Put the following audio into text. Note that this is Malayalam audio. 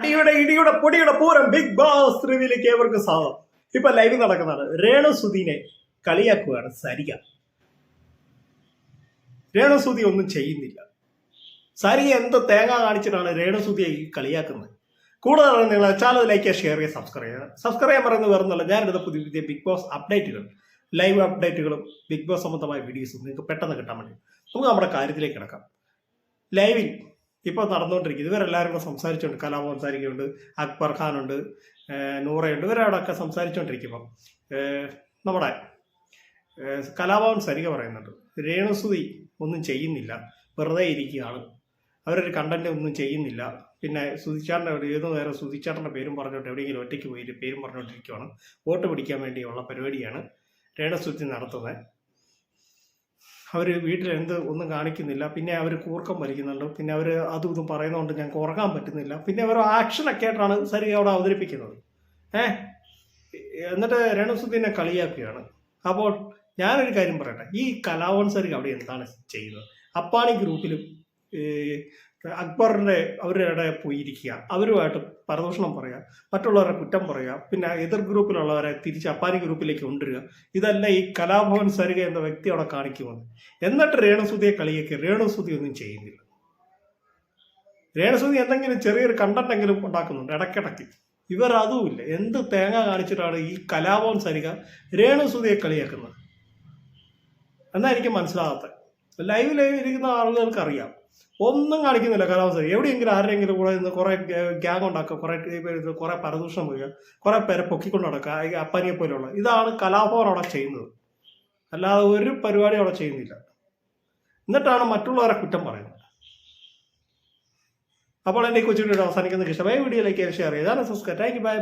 അടിയുടെ ഇടിയുടെ പൊടിയുടെ പൂരം ബിഗ് ബോസ് റിവ്യൂലേക്ക് ഏവർക്കും സ്വാഗതം. ഇപ്പൊ ലൈവ് നടക്കുന്നതാണ്. രേണു സുധീനെ കളിയാക്കുകയാണ് സരിക. രേണു സുധി ഒന്നും ചെയ്യുന്നില്ല. സരിക എന്ത് തേങ്ങ കാണിച്ചിട്ടാണ് രേണു സുധിയെ കളിയാക്കുന്നത്? കൂടുതൽ നിങ്ങൾ ചാനൽ ലൈക്ക് ചെയ്യുക ഷെയർ ചെയ്യുക സബ്സ്ക്രൈബ് ചെയ്യുക. സബ്സ്ക്രൈബ് ചെയ്യാൻ പറയുന്നത് വേറൊന്നുമല്ല ഞാനിത് പുതിയ പുതിയ ബിഗ് ബോസ് അപ്ഡേറ്റുകൾ ലൈവ് അപ്ഡേറ്റുകളും ബിഗ് ബോസ് സംബന്ധമായ വീഡിയോസും നിങ്ങൾക്ക് പെട്ടെന്ന് കിട്ടാൻ വേണ്ടി നമുക്ക് നമ്മുടെ കാര്യത്തിലേക്ക് കിടക്കാം. ലൈവിൽ ഇപ്പോൾ നടന്നുകൊണ്ടിരിക്കുന്നത് ഇവരെല്ലാവരും കൂടെ സംസാരിച്ചുകൊണ്ട് കലാം സംസാരിക്കുന്നുണ്ട്. അക്ബർ ഖാനുണ്ട് നൂറയുണ്ട്. ഇവരവിടെയൊക്കെ സംസാരിച്ചുകൊണ്ടിരിക്കുമ്പം നമ്മുടെ കലാഭവൻ സരിക പറയുന്നുണ്ട്. രേണുസുതി ഒന്നും ചെയ്യുന്നില്ല. വെറുതെ ഇരിക്കുകയാണ്. അവരൊരു കണ്ടന്റ് ഒന്നും ചെയ്യുന്നില്ല. പിന്നെ സുധിച്ചാറിന്റെ ഏതോ നേരം സുധിച്ചാറിന്റെ പേരും പറഞ്ഞോട്ട് എവിടെയെങ്കിലും ഒറ്റയ്ക്ക് പോയിട്ട് പേരും പറഞ്ഞുകൊണ്ടിരിക്കുകയാണ് വോട്ട് പിടിക്കാൻ വേണ്ടിയുള്ള പരിപാടിയാണ് രേണുസുതി നടത്തുന്നത്. അവർ വീട്ടിൽ എന്ത് ഒന്നും കാണിക്കുന്നില്ല. പിന്നെ അവർ കൂർക്കം വലിക്കുന്നുണ്ട്. പിന്നെ അവർ അതും ഇതും പറയുന്നതുകൊണ്ട് ഞങ്ങൾക്ക് ഉറങ്ങാൻ പറ്റുന്നില്ല. പിന്നെ അവർ ആക്ഷനൊക്കെ ആയിട്ടാണ് സരിക അവിടെ അവതരിപ്പിക്കുന്നത്. ഏ? എന്നിട്ട് രണസുദ്ദീനെ കളിയാക്കുകയാണ്. അപ്പോൾ ഞാനൊരു കാര്യം പറയട്ടെ. ഈ കലാവൻ അവിടെ എന്താണ് ചെയ്യുന്നത്? അപ്പാണി ഗ്രൂപ്പിലും ഈ അക്ബറിന്റെ അവരുടെ പോയിരിക്കുക. അവരുമായിട്ട് പരദൂഷണം പറയുക. മറ്റുള്ളവരെ കുറ്റം പറയുക. പിന്നെ എതിർ ഗ്രൂപ്പിലുള്ളവരെ തിരിച്ച് അപ്പാനി ഗ്രൂപ്പിലേക്ക് കൊണ്ടുവരിക. ഇതല്ല ഈ കലാഭവൻ സരിക എന്ന വ്യക്തി അവിടെ കാണിക്കുമെന്ന് എന്നിട്ട് രേണുസുതിയെ കളിയേക്ക്. രേണുസുതി ഒന്നും ചെയ്യുന്നില്ല. രേണുസുതി എന്തെങ്കിലും ചെറിയൊരു കണ്ടന്റെങ്കിലും ഉണ്ടാക്കുന്നുണ്ട് ഇടയ്ക്കിടയ്ക്ക്. ഇവർ അതുമില്ല എന്ത് തേങ്ങ കാണിച്ചിട്ടാണ് ഈ കലാഭവൻ സരിക രേണുസുതിയെ കളിയാക്കുന്നത്? എന്നാ എനിക്ക് മനസ്സിലാകാത്തത് ലൈവ് ലൈവ് ഇരിക്കുന്ന ആളുകൾക്ക് അറിയാം. ഒന്നും കാണിക്കുന്നില്ല കാലാവസ്ഥ എവിടെയെങ്കിലും ആരെങ്കിലും കൂടെ നിന്ന് കുറെ ഗ്യാങ് ഉണ്ടാക്കുക കുറെ കുറെ പരദൂഷണം വരിക കുറെ പേരെ പൊക്കിക്കൊണ്ട് നടക്കുക അപ്പനിയെ പോലെയുള്ള. ഇതാണ് കലാഭവൻ അവിടെ ചെയ്യുന്നത്. അല്ലാതെ ഒരു പരിപാടി അവിടെ ചെയ്യുന്നില്ല. എന്നിട്ടാണ് മറ്റുള്ളവരെ കുറ്റം പറയുന്നത്. അപ്പോൾ എന്റെ കൊച്ചുകൂടി അവസാനിക്കുന്ന ഇഷ്ടമായ വീഡിയോയിലേക്ക് ഷെയർ ചെയ്താണ് സബ്സ്ക്രൈബ്. Thank you by